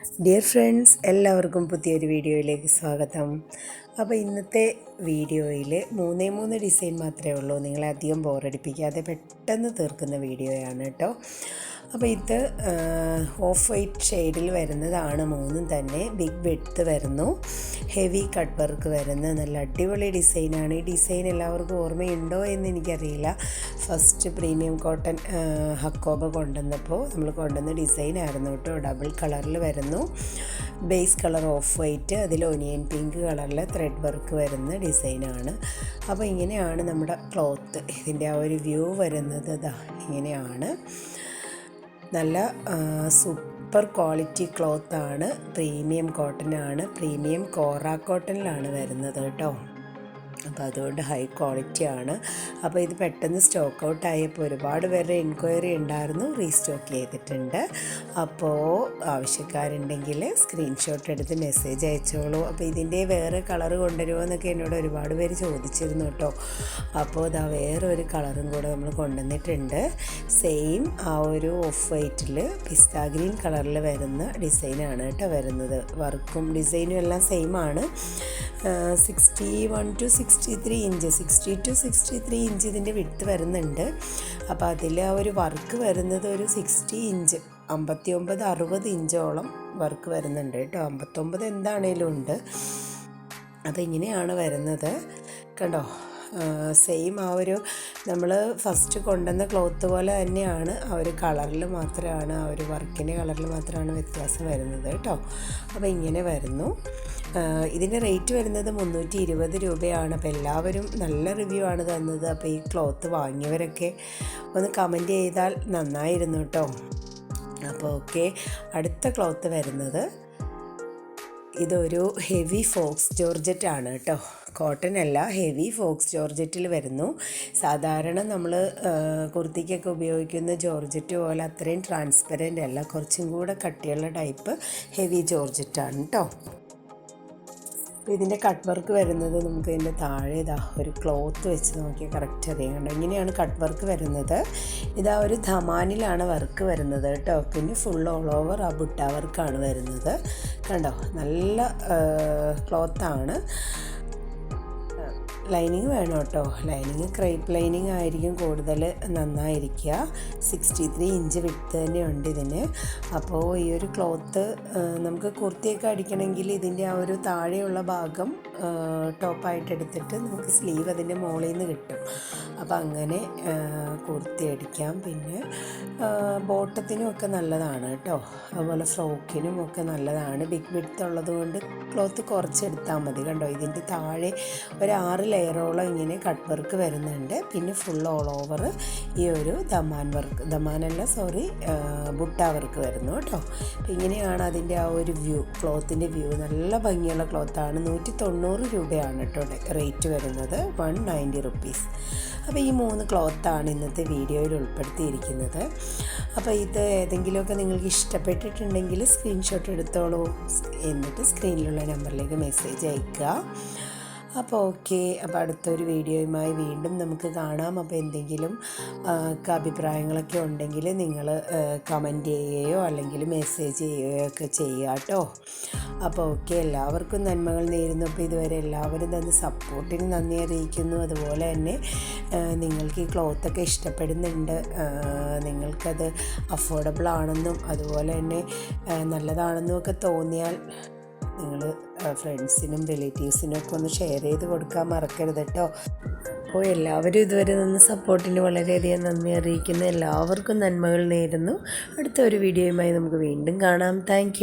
Dear friends എല്ലാവർക്കും പുതിയൊരു വീഡിയോയിലേക്ക് സ്വാഗതം. അപ്പോൾ ഇന്നത്തെ വീഡിയോയിൽ മൂന്നേ മൂന്ന് ഡിസൈൻ മാത്രമേ ഉള്ളൂ. നിങ്ങളെ അധികം ബോറടിപ്പിക്കാതെ പെട്ടെന്ന് തീർക്കുന്ന വീഡിയോയാണ് കേട്ടോ. അപ്പോൾ ഇത് ഓഫ് വൈറ്റ് ഷെയ്ഡിൽ വരുന്നതാണ് മൂന്നും തന്നെ. ബിഗ് വെഡ്ത്ത് വരുന്നു. ഹെവി കട്ട് വർക്ക് വരുന്ന. നല്ല അടിപൊളി ഡിസൈനാണ് ഈ ഡിസൈൻ എല്ലാവർക്കും ഓർമ്മയുണ്ടോ എന്ന് എനിക്കറിയില്ല. ഫസ്റ്റ് പ്രീമിയം കോട്ടൺ ഹക്കോബ കൊണ്ടുവന്നപ്പോൾ നമ്മൾ കൊണ്ടുവന്ന ഡിസൈൻ ആയിരുന്നു കേട്ടോ. ഡബിൾ കളറിൽ വരുന്നു. ബേസ് കളർ ഓഫ് വൈറ്റ് അതിൽ ഒനിയൻ പിങ്ക് കളറിൽ ത്രെഡ് വർക്ക് വരുന്ന ഡിസൈനാണ് അപ്പോൾ ഇങ്ങനെയാണ് നമ്മുടെ ക്ലോത്ത് ഇതിന്റെ ആ ഒരു വ്യൂ വരുന്നത് ഇതാ ഇങ്ങനെയാണ്. നല്ല സൂപ്പർ ക്വാളിറ്റി ക്ലോത്താണ് പ്രീമിയം കോട്ടൺ ആണ് പ്രീമിയം കോറ കോട്ടണിലാണ് വരുന്നത് കേട്ടോ. അപ്പോൾ അതുകൊണ്ട് ഹൈ ക്വാളിറ്റി ആണ്. അപ്പോൾ ഇത് പെട്ടെന്ന് സ്റ്റോക്ക് ഔട്ട് ആയപ്പോൾ ഒരുപാട് പേരുടെ എൻക്വയറി ഉണ്ടായിരുന്നു റീസ്റ്റോക്ക് ചെയ്തിട്ടുണ്ട്. അപ്പോൾ ആവശ്യക്കാരുണ്ടെങ്കിൽ സ്ക്രീൻഷോട്ട് എടുത്ത് മെസ്സേജ് അയച്ചോളൂ. അപ്പോൾ ഇതിന്റെ വേറെ കളർ കൊണ്ടുവരുമോ എന്നൊക്കെ എന്നോട് ഒരുപാട് പേര് ചോദിച്ചിരുന്നു കേട്ടോ. അപ്പോൾ ഇതാ വേറെ ഒരു കളറും കൂടെ നമ്മൾ കൊണ്ടുവന്നിട്ടുണ്ട്. സെയിം ആ ഒരു ഓഫ് വൈറ്റിൽ പിസ്ത ഗ്രീൻ കളറിൽ വരുന്ന ഡിസൈനാണ് കേട്ടോ വരുന്നത്. വർക്കും ഡിസൈനും എല്ലാം സെയിം ആണ്. Sixty one to sixty three inch sixty to sixty three inch ഇതിന്റെ വിട്ട് വരുന്നുണ്ട്. അപ്പോൾ അതിൽ ആ ഒരു വർക്ക് വരുന്നത് ഒരു സിക്സ്റ്റി ഇഞ്ച് അമ്പത്തി ഒമ്പത് അറുപത് ഇഞ്ചോളം വർക്ക് വരുന്നുണ്ട് കേട്ടോ. അമ്പത്തൊമ്പത് എന്താണേലും ഉണ്ട്. അതിങ്ങനെയാണ് വരുന്നത്. കണ്ടോ? സെയിം ആ ഒരു നമ്മൾ ഫസ്റ്റ് കൊണ്ടുവന്ന ക്ലോത്ത് പോലെ തന്നെയാണ്. ആ ഒരു കളറിൽ മാത്രമാണ് ആ ഒരു വർക്കിന്റെ കളറിൽ മാത്രമാണ് വ്യത്യാസം വരുന്നത് കേട്ടോ. അപ്പോൾ ഇങ്ങനെ വരുന്നു. ഇതിന്റെ റേറ്റ് വരുന്നത് മുന്നൂറ്റി ഇരുപത് രൂപയാണ്. അപ്പോൾ എല്ലാവരും നല്ല റിവ്യൂ ആണ് തന്നത്. അപ്പോൾ ഈ ക്ലോത്ത് വാങ്ങിയവരൊക്കെ ഒന്ന് കമന്റ് ചെയ്താൽ നന്നായിരുന്നു കേട്ടോ. അപ്പോൾ ഓക്കെ അടുത്ത ക്ലോത്ത് വരുന്നത് ഇതൊരു ഹെവി ഫോക്സ് ജോർജറ്റ് ആണ് കേട്ടോ. കോട്ടൺ അല്ല ഹെവി ഫോക്സ് ജോർജറ്റിൽ വരുന്നു. സാധാരണ നമ്മൾ കുർത്തിക്കൊക്കെ ഉപയോഗിക്കുന്ന ജോർജറ്റ് പോലെ അത്രയും ട്രാൻസ്പെറന്റ് അല്ല. കുറച്ചും കൂടെ കട്ടിയുള്ള ടൈപ്പ് ഹെവി ജോർജറ്റാണ് കേട്ടോ ഇതിന്റെ കട്ട് വർക്ക് വരുന്നത് നമുക്ക് ഇതിന്റെ താഴെ ഇതാ ഒരു ക്ലോത്ത് വെച്ച് നോക്കിയാൽ കറക്റ്റ് അറിയാണ്ട് ഇങ്ങനെയാണ് കട്ട് വർക്ക് വരുന്നത്. ഇതാ ഒരു ധമാനിലാണ് വർക്ക് വരുന്നത് കേട്ടോ പിന്നെ ഫുൾ ഓൾ ഓവർ ആ ബുട്ട വർക്കാണ് വരുന്നത്. കണ്ടോ? നല്ല ക്ലോത്താണ് ലൈനിങ് വേണം കേട്ടോ. ലൈനിങ് ക്രൈപ്പ് ലൈനിങ് ആയിരിക്കും കൂടുതൽ നന്നായിരിക്കുക. സിക്സ്റ്റി ത്രീ ഇഞ്ച് വിട്ട് തന്നെ ഉണ്ട് ഇതിന്. അപ്പോൾ ഈ ഒരു ക്ലോത്ത് നമുക്ക് കുർത്തിയൊക്കെ അടിക്കണമെങ്കിൽ ഇതിന്റെ ആ ഒരു താഴെയുള്ള ഭാഗം ടോപ്പായിട്ട് എടുത്തിട്ട് നമുക്ക് സ്ലീവ് അതിന്റെ മുകളിൽ നിന്ന് കിട്ടും. അപ്പോൾ അങ്ങനെ കുർത്തി അടിക്കാം. പിന്നെ ബോട്ടത്തിനും ഒക്കെ നല്ലതാണ് കേട്ടോ. അതുപോലെ ഫ്രോക്കിനും ഒക്കെ നല്ലതാണ്. ബിഗ് വിഡ്ത്ത് ഉള്ളത് കൊണ്ട് ക്ലോത്ത് കുറച്ചെടുത്താൽ മതി. കണ്ടോ? ഇതിന്റെ താഴെ ഒരു ആറ് ലെയറോളം ഇങ്ങനെ കട്ട് വർക്ക് വരുന്നുണ്ട്. പിന്നെ ഫുൾ ഓൾ ഓവർ ഈ ഒരു ദമാൻ വർക്ക് ദമാനല്ല സോറി ബുട്ട വർക്ക് വരുന്നു കേട്ടോ. ഇങ്ങനെയാണ് അതിന്റെ ആ ഒരു വ്യൂ ക്ലോത്തിന്റെ വ്യൂ നല്ല ഭംഗിയുള്ള ക്ലോത്താണ് നൂറ്റി തൊണ്ണൂറ് രൂപയാണ് കേട്ടോ റേറ്റ് വരുന്നത്. വൺ നയന്റി റുപ്പീസ് അപ്പോൾ ഈ മൂന്ന് ക്ലോത്താണ് ഇന്നത്തെ വീഡിയോയിൽ ഉൾപ്പെടുത്തിയിരിക്കുന്നത്. അപ്പോൾ ഇത് ഏതെങ്കിലുമൊക്കെ നിങ്ങൾക്ക് ഇഷ്ടപ്പെട്ടിട്ടുണ്ടെങ്കിൽ സ്ക്രീൻഷോട്ട് എടുത്തോളൂ. എന്നിട്ട് സ്ക്രീനിലുള്ള നമ്പറിലേക്ക് മെസ്സേജ് അയയ്ക്കുക അപ്പോൾ ഓക്കെ അപ്പോൾ അടുത്തൊരു വീഡിയോയുമായി വീണ്ടും നമുക്ക് കാണാം. അപ്പോൾ എന്തെങ്കിലും അഭിപ്രായങ്ങളൊക്കെ ഉണ്ടെങ്കിൽ നിങ്ങൾ കമന്റ് ചെയ്യുകയോ അല്ലെങ്കിൽ മെസ്സേജ് ചെയ്യുകയോ ഒക്കെ ചെയ്യുക കേട്ടോ. അപ്പോൾ ഓക്കെ എല്ലാവർക്കും നന്മകൾ നേരുന്നു. അപ്പോൾ ഇതുവരെ എല്ലാവരും തന്നെ സപ്പോർട്ടിന് നന്ദി അറിയിക്കുന്നു. അതുപോലെ തന്നെ നിങ്ങൾക്ക് ഈ ക്ലോത്തൊക്കെ ഇഷ്ടപ്പെടുന്നുണ്ട്. നിങ്ങൾക്കത് അഫോർഡബിൾ ആണെന്നും അതുപോലെ തന്നെ നല്ലതാണെന്നും ഒക്കെ തോന്നിയാൽ നിങ്ങൾ ഫ്രണ്ട്സിനും റിലേറ്റീവ്സിനും ഒക്കെ ഒന്ന് ഷെയർ ചെയ്ത് കൊടുക്കാൻ മറക്കരുത് കേട്ടോ അപ്പോൾ എല്ലാവരും ഇതുവരെ നിന്ന് സപ്പോർട്ടിന് വളരെയധികം നന്ദി അറിയിക്കുന്നു. എല്ലാവർക്കും നന്മകൾ നേരുന്നു. അടുത്ത ഒരു വീഡിയോയുമായി നമുക്ക് വീണ്ടും കാണാം. താങ്ക്